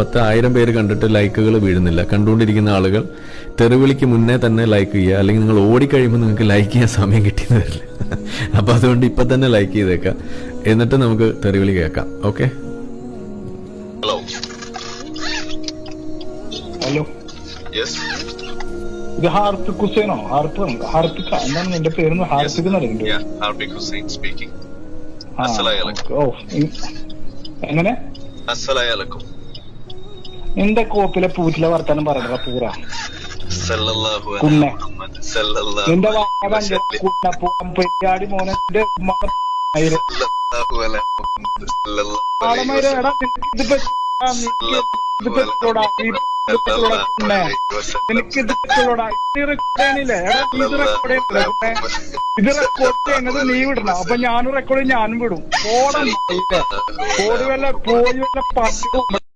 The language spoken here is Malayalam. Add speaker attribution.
Speaker 1: പത്ത് ആയിരം പേര് കണ്ടിട്ട് ലൈക്കുകൾ വീഴുന്നില്ല. കണ്ടുകൊണ്ടിരിക്കുന്ന ആളുകൾ തെറിവിളിക്ക് മുന്നേ തന്നെ ലൈക്ക് ചെയ്യുക. അല്ലെങ്കിൽ നിങ്ങൾ ഓടിക്കഴിയുമ്പോൾ നിങ്ങൾക്ക് ലൈക്ക് ചെയ്യാൻ സമയം കിട്ടിയെന്ന് വരില്ല അപ്പം അതുകൊണ്ട് ഇപ്പം തന്നെ ലൈക്ക് ചെയ്തേക്കാം. എന്നിട്ട് നമുക്ക് തെറിവിളി കേൾക്കാം. ഓക്കെ?
Speaker 2: ഹലോ
Speaker 3: ഹലോ
Speaker 2: യെസ്
Speaker 3: ഇത് ഹാർപ്പിക് ഹുസൈനോ? ഹാർപ്പ് ഹാർപ്പിക്ക എന്താണ് എന്റെ പേര്? Harpic
Speaker 2: Hussain speaking.
Speaker 3: ഓ എങ്ങനെ?
Speaker 2: അസ്സലാമലൈക്കും
Speaker 3: നിന്റെ കോപ്പിലെ പൂറ്റിലെ വർത്തനം പറയണ
Speaker 2: പൂറ.
Speaker 3: കുന്നെ. നിന്റെ പെരിയാടി മോനെ ഇത് റെക്കോർഡ് ചെയ്യുന്നത് നീ വിടണം. അപ്പൊ ഞാനും റെക്കോർഡ് ഞാനും വിടും. ഓടം കോടി വല്ല പോയി വല്ല പട്ടി